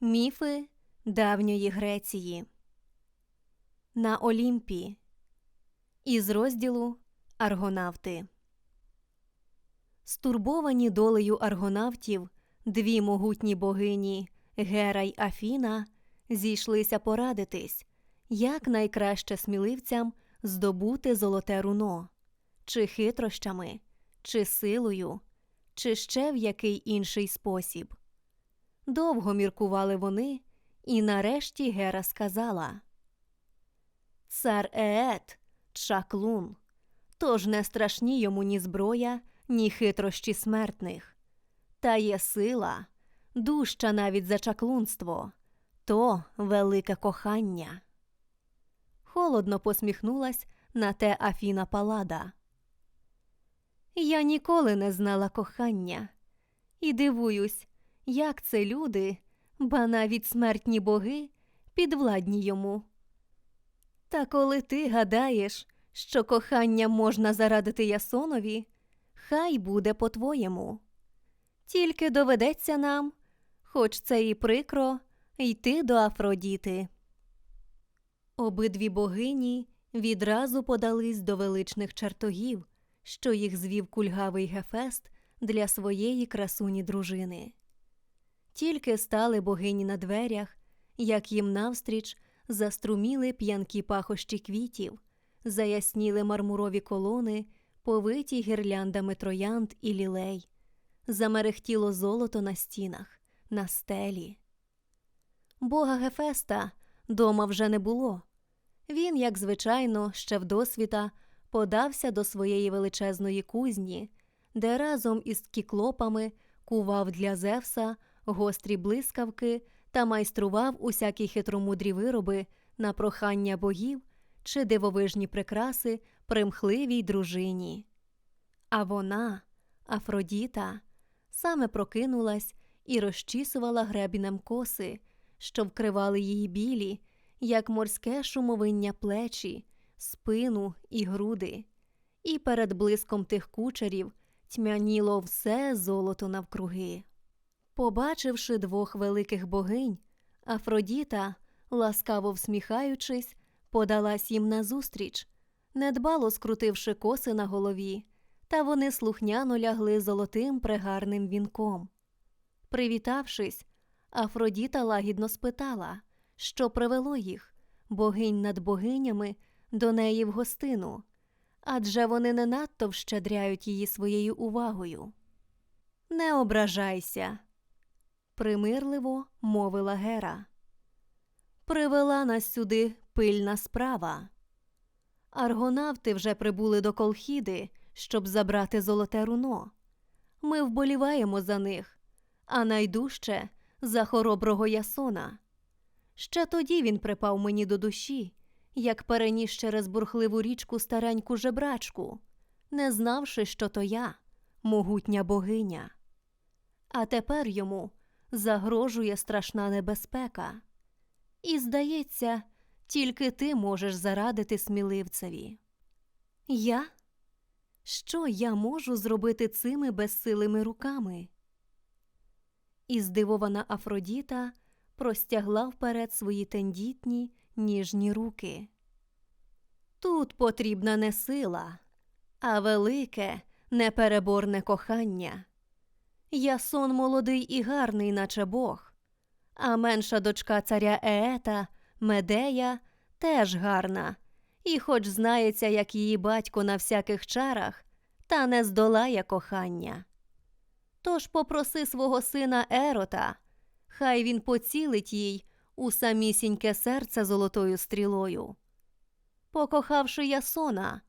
Міфи давньої Греції на Олімпі із розділу Аргонавти. Стурбовані долею аргонавтів дві могутні богині Гера й Афіна зійшлися порадитись, як найкраще сміливцям здобути золоте руно, чи хитрощами, чи силою, чи ще в який інший спосіб. Довго міркували вони, і нарешті Гера сказала Цар Еет чаклун, тож не страшні йому ні зброя, ні хитрощі смертних. Та є сила, дужча навіть за чаклунство, то велике кохання. Холодно посміхнулась на те Афіна Палада. Я ніколи не знала кохання і дивуюсь, як це люди, ба навіть смертні боги, підвладні йому. Та коли ти гадаєш, що кохання можна зарадити Ясонові, хай буде по-твоєму. Тільки доведеться нам, хоч це і прикро, йти до Афродіти. Обидві богині відразу подались до величних чертогів, що їх звів кульгавий Гефест для своєї красуні дружини. Тільки стали богині на дверях, як їм навстріч заструміли п'янкі пахощі квітів, заясніли мармурові колони, повиті гірляндами троянд і лілей, замерехтіло золото на стінах, на стелі. Бога Гефеста дома вже не було. Він, як звичайно, ще вдосвіта подався до своєї величезної кузні, де разом із кіклопами кував для Зевса гострі блискавки та майстрував усякі хитромудрі вироби на прохання богів чи дивовижні прикраси примхливій дружині. А вона, Афродіта, саме прокинулась і розчісувала гребінем коси, що вкривали її білі, як морське шумовиння плечі, спину і груди, і перед блиском тих кучерів тьмяніло все золото навкруги. Побачивши двох великих богинь, Афродіта, ласкаво всміхаючись, подалась їм назустріч, недбало скрутивши коси на голові, та вони слухняно лягли золотим прегарним вінком. Привітавшись, Афродіта лагідно спитала, що привело їх, богинь над богинями, до неї в гостину, адже вони не надто вщедряють її своєю увагою. Не ображайся примирливо мовила Гера. Привела нас сюди пильна справа. Аргонавти вже прибули до Колхіди, щоб забрати золоте руно. Ми вболіваємо за них, а найдужче за хороброго Ясона. Ще тоді він припав мені до душі, як переніс через бурхливу річку стареньку жебрачку, не знавши, що то я, могутня богиня. А тепер йому загрожує страшна небезпека. І, здається, тільки ти можеш зарадити сміливцеві. Я? Що я можу зробити цими безсилими руками? І здивована Афродіта простягла вперед свої тендітні ніжні руки. Тут потрібна не сила, а велике, непереборне кохання. Ясон молодий і гарний, наче Бог, а менша дочка царя Еета, Медея, теж гарна, і, хоч знається, як її батько на всяких чарах, та не здолає кохання. Тож попроси свого сина Ерота, хай він поцілить їй у самісіньке серце золотою стрілою. Покохавши Ясона,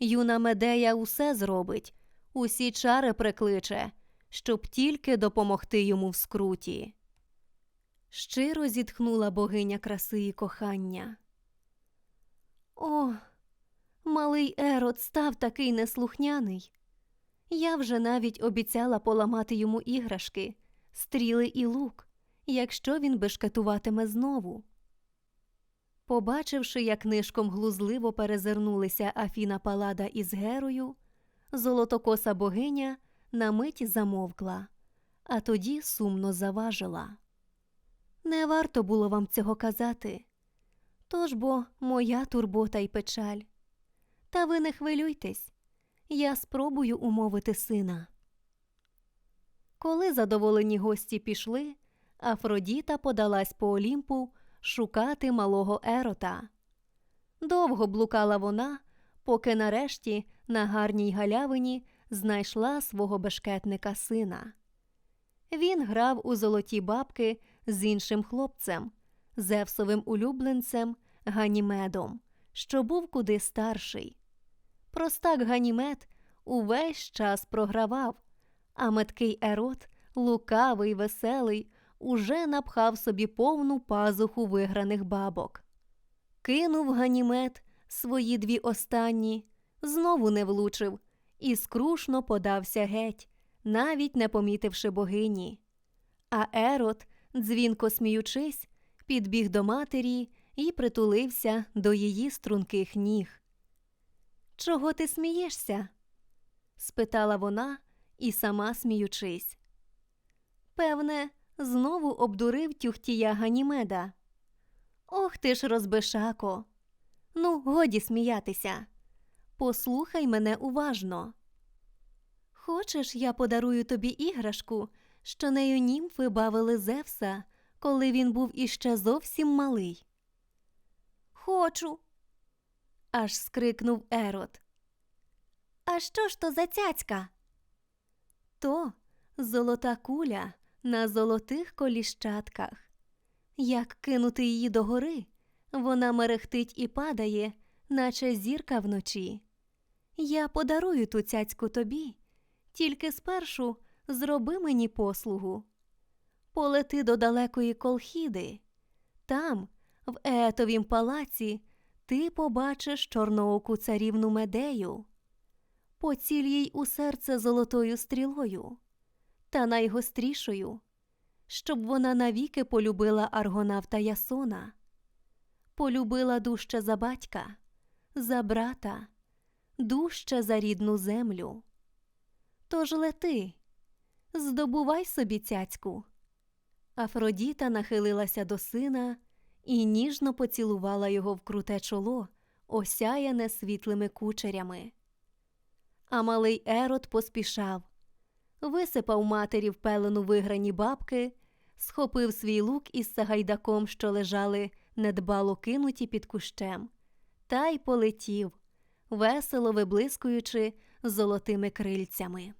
юна Медея усе зробить, усі чари прикличе щоб тільки допомогти йому в скруті. Щиро зітхнула богиня краси і кохання. О, малий Ерот став такий неслухняний. Я вже навіть обіцяла поламати йому іграшки, стріли і лук, якщо він бешкетуватиме знову. Побачивши, як нишком глузливо перезирнулися Афіна Палада із Герою, золотокоса богиня на мить замовкла, а тоді сумно заважила. Не варто було вам цього казати. Тож бо моя турбота й печаль. Та ви не хвилюйтесь, я спробую умовити сина. Коли задоволені гості пішли, Афродіта подалась по Олімпу шукати малого ерота. Довго блукала вона, поки нарешті на гарній галявині знайшла свого бешкетника сина. Він грав у золоті бабки з іншим хлопцем, Зевсовим улюбленцем Ганімедом, що був куди старший. Простак Ганімед увесь час програвав, а меткий ерот, лукавий, веселий, уже напхав собі повну пазуху виграних бабок. Кинув Ганімед свої дві останні, знову не влучив і скрушно подався геть, навіть не помітивши богині. А Ерот, дзвінко сміючись, підбіг до матері і притулився до її струнких ніг. Чого ти смієшся? спитала вона і сама сміючись. Певне, знову обдурив тюхтія Ганімеда. Ох ти ж, розбишако. Ну, годі сміятися. Послухай мене уважно. Хочеш, я подарую тобі іграшку, що нею німфи бавили Зевса, коли він був іще зовсім малий? Хочу. аж скрикнув Ерот. А що ж то за цяцька? То золота куля на золотих коліщатках. Як кинути її догори, вона мерехтить і падає, наче зірка вночі. Я подарую ту цяцьку тобі, тільки спершу зроби мені послугу. Полети до далекої колхіди. Там, в Етовім палаці, ти побачиш чорнооку царівну медею. Поціль їй у серце золотою стрілою, та найгострішою, щоб вона навіки полюбила аргонавта Ясона, полюбила дужче за батька, за брата, дужче за рідну землю. Тож лети, здобувай собі цяцьку. Афродіта нахилилася до сина і ніжно поцілувала його в круте чоло, осяяне світлими кучерями. А малий Ерот поспішав, висипав матері в пелену виграні бабки, схопив свій лук із сагайдаком, що лежали недбало кинуті під кущем, та й полетів, весело виблискуючи золотими крильцями.